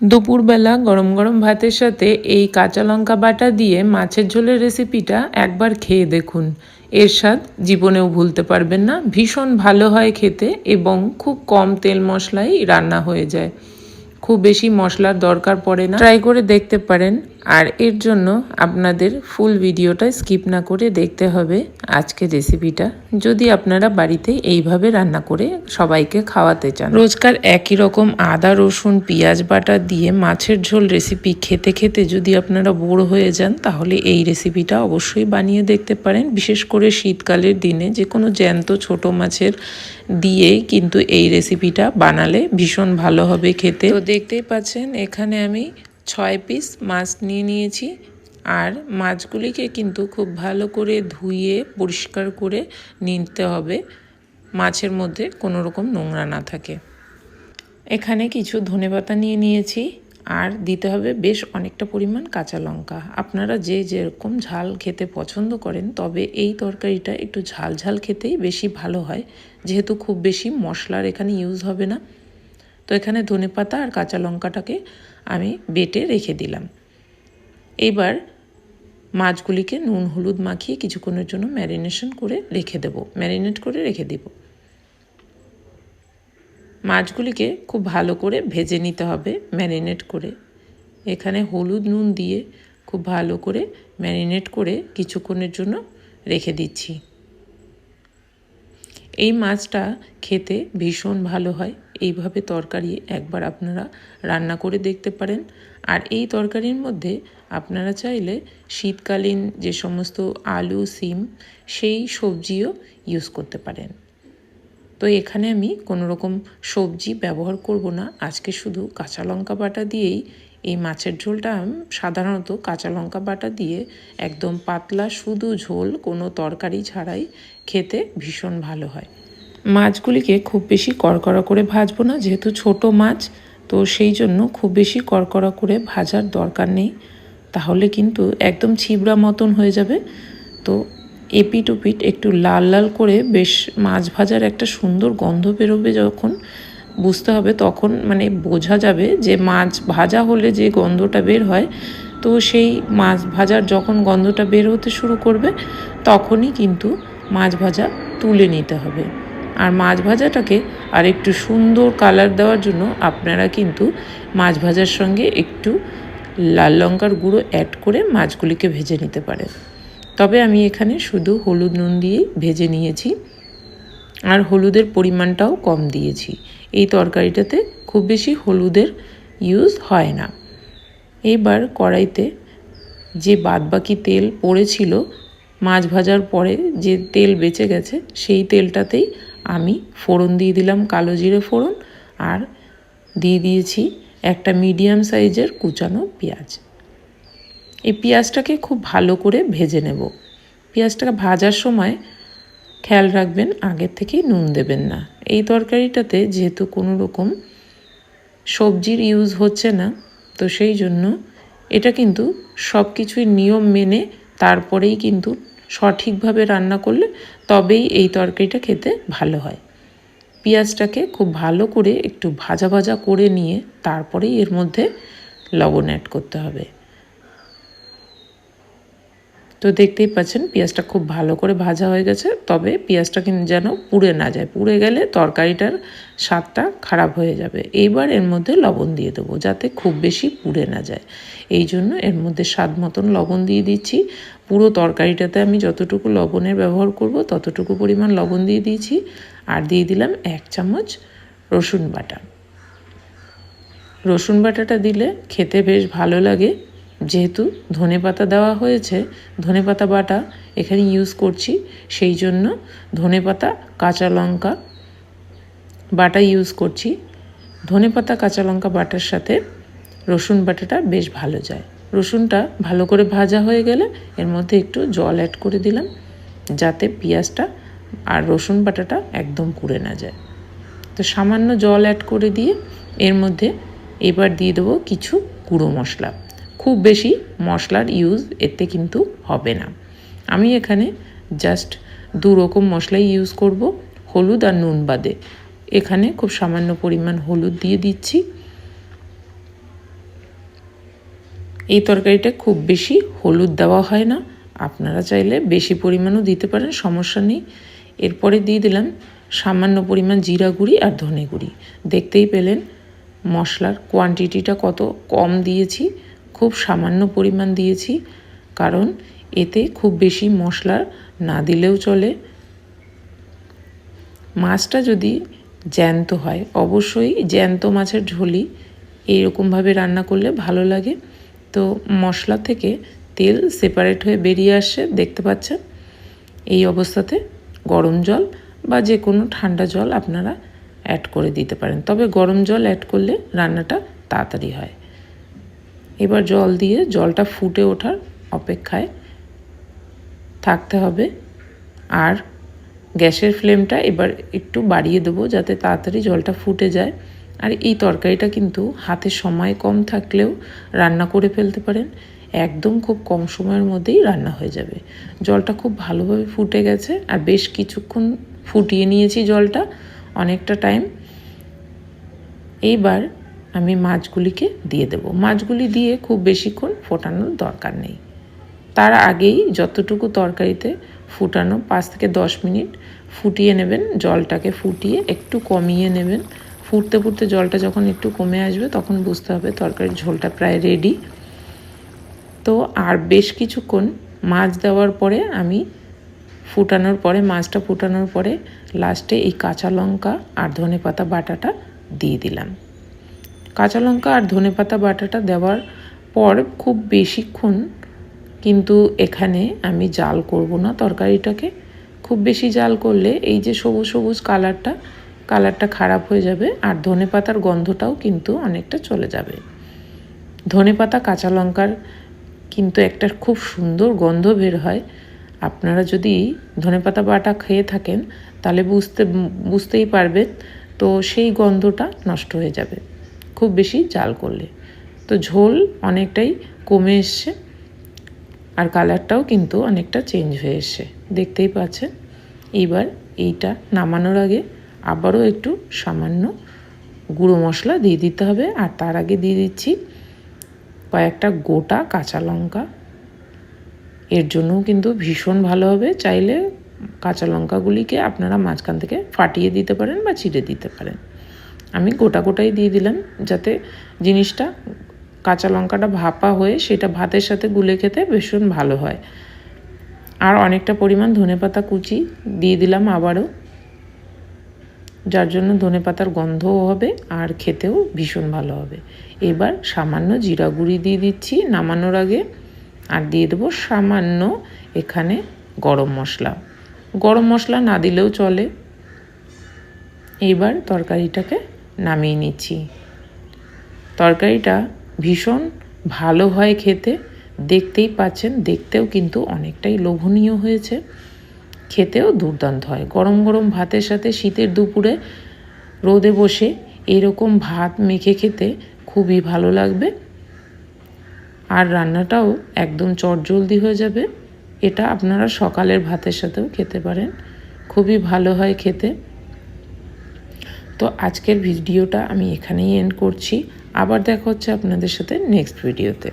দুপুরবেলা গরম গরম ভাতের সাথে এই কাঁচা লঙ্কা বাটা দিয়ে মাছের ঝোলের রেসিপিটা একবার খেয়ে দেখুন। এর স্বাদ জীবনেও ভুলতে পারবেন না। ভীষণ ভালো হয় খেতে এবং খুব কম তেল মশলাই রান্না হয়ে যায়। খুব বেশি মশলার দরকার পড়ে না। ট্রাই করে দেখতে পারেন। আর এর জন্য আপনাদের ফুল ভিডিওটা স্কিপ না করে দেখতে হবে আজকে রেসিপিটা যদি আপনারা বাড়িতে এইভাবে রান্না করে সবাইকে খাওয়াতে চান। রোজকার একই রকম আদা, রসুন, পেঁয়াজ বাটা দিয়ে মাছের ঝোল রেসিপি খেতে খেতে যদি আপনারা বোর হয়ে যান, তাহলে এই রেসিপিটা অবশ্যই বানিয়ে দেখতে পারেন। বিশেষ করে শীতকালের দিনে যে কোনো জ্যান্ত ছোট মাছের দিয়ে কিন্তু এই রেসিপিটা বানালে ভীষণ ভালো হবে খেতে। দেখতেই পাচ্ছেন, এখানে আমি ছয় পিস মাছ নিয়ে নিয়েছি। আর মাছগুলিকে কিন্তু খুব ভালো করে ধুয়ে, পরিষ্কার করে নিতে হবে। মাছের মধ্যে কোনো রকম নোংরা না থাকে। এখানে কিছু ধনেপাতা নিয়ে নিয়েছি। আর দিতে হবে বেশ অনেকটা পরিমাণ কাঁচা লঙ্কা। আপনারা যে যেরকম ঝাল খেতে পছন্দ করেন, তবে এই তরকারিটা একটু ঝাল ঝাল খেতেই বেশি ভালো হয়। যেহেতু খুব বেশি মশলার এখানে ইউজ হবে না। তো এখানে ধনেপাতা আর কাঁচা লঙ্কাটাকে আমি বেটে রেখে দিলাম। এবার মাছগুলিকে নুন, হলুদ মাখিয়ে কিছুক্ষণের জন্য ম্যারিনেশন করে রেখে দেব। ম্যারিনেট করে রেখে দেব। মাছগুলিকে খুব ভালো করে ভেজে নিতে হবে ম্যারিনেট করে। এখানে হলুদ নুন দিয়ে খুব ভালো করে ম্যারিনেট করে কিছুক্ষণের জন্য রেখে দিচ্ছি। এই মাছটা খেতে ভীষণ ভালো হয়। এইভাবে তরকারি একবার আপনারা রান্না করে দেখতে পারেন। আর এই তরকারির মধ্যে আপনারা চাইলে শীতকালীন যে সমস্ত আলু, সিম, সেই সবজিও ইউজ করতে পারেন। তো এখানে আমি কোনো রকম সবজি ব্যবহার করব না। আজকে শুধু কাঁচা লঙ্কা বাটা দিয়েই এই মাছের ঝোলটা সাধারণত কাঁচা লঙ্কা বাটা দিয়ে একদম পাতলা, শুধু ঝোল, কোনো তরকারি ছাড়াই খেতে ভীষণ ভালো হয়। মাছগুলিকে খুব বেশি কড়কড়া করে ভাজবো না, যেহেতু ছোট মাছ, তো সেই জন্য খুব বেশি কড়কড়া করে ভাজার দরকার নেই। তাহলে কিন্তু একদম ছিবড়া মতন হয়ে যাবে। তো এপিট ওপিট একটু লাল লাল করে বেশ মাছ ভাজার একটা সুন্দর গন্ধ বেরোবে যখন, বুঝতে হবে তখন মানে বোঝা যাবে যে মাছ ভাজা হলে যে গন্ধটা বের হয়, তো সেই মাছ ভাজার যখন গন্ধটা বের হতে শুরু করবে, তখনই কিন্তু মাছ ভাজা তুলে নিতে হবে। আর মাছ ভাজাটাকে আর একটু সুন্দর কালার দেওয়ার জন্য আপনারা কিন্তু মাছ ভাজার সঙ্গে একটু লাল লঙ্কার গুঁড়ো অ্যাড করে মাছগুলিকে ভেজে নিতে পারেন। তবে আমি এখানে শুধু হলুদ নুন দিয়েই ভেজে নিয়েছি আর হলুদের পরিমাণটাও কম দিয়েছি। এই তরকারিটাতে খুব বেশি হলুদের ইউজ হয় না। এইবার কড়াইতে যে বাদবাকি তেল পড়েছিল, মাছ ভাজার পরে যে তেল বেঁচে গেছে, সেই তেলটাতেই আমি ফোড়ন দিয়ে দিলাম কালো জিরে ফোড়ন আর দিয়ে দিয়েছি একটা মিডিয়াম সাইজের কুচানো পেঁয়াজ। এই পেঁয়াজটাকে খুব ভালো করে ভেজে নেব। পেঁয়াজটাকে ভাজার সময় খেয়াল রাখবেন, আগের থেকেই নুন দেবেন না। এই তরকারিটাতে যেহেতু কোনো রকম সবজির ইউজ হচ্ছে না, তো সেই জন্য এটা কিন্তু সব কিছুই নিয়ম মেনে তারপরেই কিন্তু সঠিকভাবে রান্না করলে তবেই এই তরকারিটা খেতে ভালো হয়। পেঁয়াজটাকে খুব ভালো করে একটু ভাজা ভাজা করে নিয়ে তারপরেই এর মধ্যে লবণ অ্যাড করতে হবে। তো দেখতেই পাচ্ছেন, পেঁয়াজটা খুব ভালো করে ভাজা হয়ে গেছে। তবে পেঁয়াজটা কিন্তু যেন পুড়ে না যায়। পুড়ে গেলে তরকারিটার স্বাদটা খারাপ হয়ে যাবে। এইবার এর মধ্যে লবণ দিয়ে দেবো, যাতে খুব বেশি পুড়ে না যায়। এই জন্য এর মধ্যে স্বাদ মতন লবণ দিয়ে দিচ্ছি। পুরো তরকারিটাতে আমি যতটুকু লবণের ব্যবহার করব, ততটুকু পরিমাণ লবণ দিয়ে দিয়েছি। আর দিয়ে দিলাম এক চামচ রসুন বাটা। রসুন বাটাটা দিলে খেতে বেশ ভালো লাগে। যেহেতু ধনে পাতা দেওয়া হয়েছে, ধনে পাতা বাটা এখানে ইউজ করছি, সেই জন্য ধনে পাতা, কাঁচা লঙ্কা বাটা ইউজ করছি। ধনে পাতা, কাঁচা লঙ্কা বাটার সাথে রসুন বাটাটা বেশ ভালো যায়। রসুনটা ভালো করে ভাজা হয়ে গেলে এর মধ্যে একটু জল অ্যাড করে দিলাম, যাতে পেঁয়াজটা আর রসুন বাটাটা একদম পুড়ে না যায়। তো সামান্য জল অ্যাড করে দিয়ে এর মধ্যে এবার দিয়ে দেবো কিছু গুঁড়ো মশলা। খুব বেশি মশলার ইউজ এতে কিন্তু হবে না। আমি এখানে জাস্ট দু রকম মশলাই ইউজ করব, হলুদ আর নুন বাদে। এখানে খুব সামান্য পরিমাণ হলুদ দিয়ে দিচ্ছি। এই তরকারিটা খুব বেশি হলুদ দেওয়া হয় না। আপনারা চাইলে বেশি পরিমাণও দিতে পারেন, সমস্যা নেই। এরপরে দিয়ে দিলাম সামান্য পরিমাণ জিরা গুঁড়ি আর ধনে গুঁড়ি। দেখতেই পেলেন মশলার কোয়ান্টিটিটা কত কম দিয়েছি। খুব সামান্য পরিমাণ দিয়েছি, কারণ এতে খুব বেশি মশলা না দিলেও চলে। মাছটা যদি জ্যান্ত হয়, অবশ্যই জ্যান্ত মাছের ঝোলই এইরকমভাবে রান্না করলে ভালো লাগে। তো মশলা থেকে তেল সেপারেট হয়ে বেরিয়ে আসছে, দেখতে পাচ্ছেন? এই অবস্থাতে গরম জল বা যে কোনো ঠান্ডা জল আপনারা অ্যাড করে দিতে পারেন। তবে গরম জল অ্যাড করলে রান্নাটা তাড়াতাড়ি হয়। এবার জল দিয়ে জলটা ফুটে ওঠার অপেক্ষায় থাকতে হবে। আর গ্যাসের ফ্লেমটা এবার একটু বাড়িয়ে দেবো যাতে তাড়াতাড়ি জলটা ফুটে যায়। আর এই তরকারিটা কিন্তু হাতে সময় কম থাকলেও রান্না করে ফেলতে পারেন। একদম খুব কম সময়ের মধ্যেই রান্না হয়ে যাবে। জলটা খুব ভালোভাবে ফুটে গেছে আর বেশ কিছুক্ষণ ফুটিয়ে নিয়েছি জলটা, অনেকটা টাইম এইবার আমি মাছগুলিকে দিয়ে দেব। মাছগুলি দিয়ে খুব বেশিক্ষণ ফোটানোর দরকার নেই। তার আগেই যতটুকু তরকারিতে ফুটানো, পাঁচ থেকে দশ মিনিট ফুটিয়ে নেবেন, জলটাকে ফুটিয়ে একটু কমিয়ে নেবেন। ফুটতে ফুটতে জলটা যখন একটু কমে আসবে, তখন বুঝতে হবে তরকারির ঝোলটা প্রায় রেডি তো আর বেশ কিছুক্ষণ মাছ দেওয়ার পরে আমি ফুটানোর পরে, মাছটা ফুটানোর পরে লাস্টে এই কাঁচা লঙ্কা আর ধনে পাতা বাটাটা দিয়ে দিলাম। কাঁচা লঙ্কা আর ধনে পাতা বাটাটা দেওয়ার পর খুব বেশিক্ষণ কিন্তু এখানে আমি জাল করব না তরকারিটাকে। খুব বেশি জাল করলে এই যে সবুজ সবুজ কালারটা কালারটা খারাপ হয়ে যাবে আর ধনে পাতার গন্ধটাও কিন্তু অনেকটা চলে যাবে। ধনে পাতা, কাঁচা লঙ্কার কিন্তু একটা খুব সুন্দর গন্ধ বের হয়। আপনারা যদি ধনেপাতা বাটা খেয়ে থাকেন তাহলে বুঝতে, বুঝতেই পারবেন। তো সেই গন্ধটা নষ্ট হয়ে যাবে। খুব বেশি জাল করলে। তো ঝোল অনেকটাই কমে এসছে আর কালারটাও কিন্তু অনেকটা চেঞ্জ হয়ে এসছে। দেখতেই পাচ্ছেন, এইবার এইটা নামানোর আগে আবারও একটু সামান্য গুঁড়ো মশলা দিয়ে দিতে হবে আর তার আগে দিয়ে দিচ্ছি কয়েকটা গোটা কাঁচা লঙ্কা। এর জন্যও কিন্তু ভীষণ ভালো হবে, চাইলে কাঁচা লঙ্কাগুলিকে আপনারা মাঝখান থেকে ফাটিয়ে দিতে পারেন বা চিড়ে দিতে পারেন। আমি গোটা গোটাই দিয়ে দিলাম যাতে জিনিসটা কাঁচা লঙ্কাটা ভাপা হয়ে সেটা ভাতের সাথে গুলে খেতে ভীষণ ভালো হয়। আর অনেকটা পরিমাণ ধনেপাতা কুচি দিয়ে দিলাম আবারও। যার জন্য ধনে পাতার গন্ধও হবে আর খেতেও ভীষণ ভালো হবে। এবার সামান্য জিরা গুঁড়ি দিয়ে দিচ্ছি নামানোর আগে আর দিয়ে দেবো সামান্য এখানে গরম মশলা। গরম মশলা না দিলেও চলে। এবার তরকারিটাকে নামিয়ে নিচ্ছি। তরকারিটা ভীষণ ভালো হয় খেতে। দেখতেই পাচ্ছেন, দেখতেও কিন্তু অনেকটাই লোভনীয় হয়েছে। খেতেও দুর্দান্ত হয়। গরম গরম ভাতের সাথে শীতের দুপুরে রোদে বসে এরকম ভাত মেখে খেতে খুবই ভালো লাগবে। আর রান্নাটাও একদম চটজলদি হয়ে যাবে। এটা আপনারা সকালের ভাতের সাথেও খেতে পারেন। খুবই ভালো হয় খেতে। তো আজকের ভিডিওটা আমি এখানেই এন্ড করছি। আবার দেখা হচ্ছে আপনাদের সাথে নেক্সট ভিডিওতে